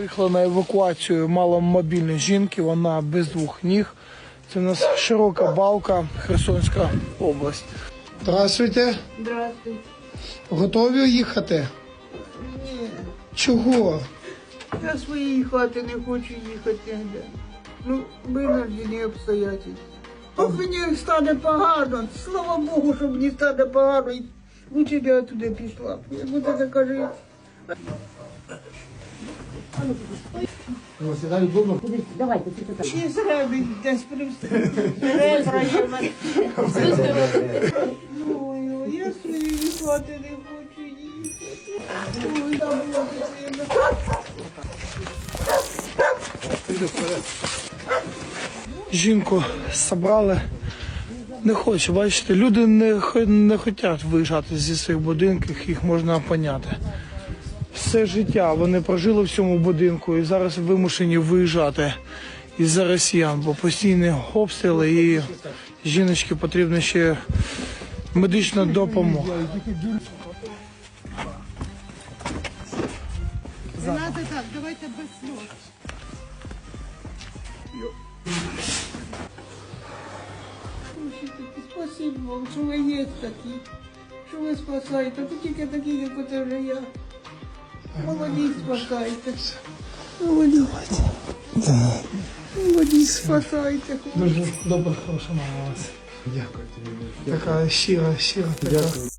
Приїхала на евакуацію маломобільної жінки, вона без двох ніг. Це у нас широка балка, Херсонська область. Здравствуйте. Здравствуй. Готові їхати? Ні, Чого? я своєї хати не хочу їхати. Ну, винуждені обстоятельства. Ох, мені стане погано, слава Богу, що мені стане погано. Лучше б я туди пішла. Як буде така жити. Ще зреби десь привезти. Ребра мене. Я своєї хати не хочу їхати. Жінку забрали. Не хоче, бачите, люди не, не хочуть виїжджати зі своїх будинків, їх можна поняти. Все життя вони прожили в цьому будинку і зараз вимушені виїжджати із-за росіян, бо постійні обстріли і жіночці потрібна ще медична допомога. Спасибо вам, що ви є такі, що ви спасаєте. Тільки такі, як вже я. Молоді спасайте. Молоді. Молоді спасайте. Дуже добра, хороша мама у вас. Дякую тобі. Така щира, щира така.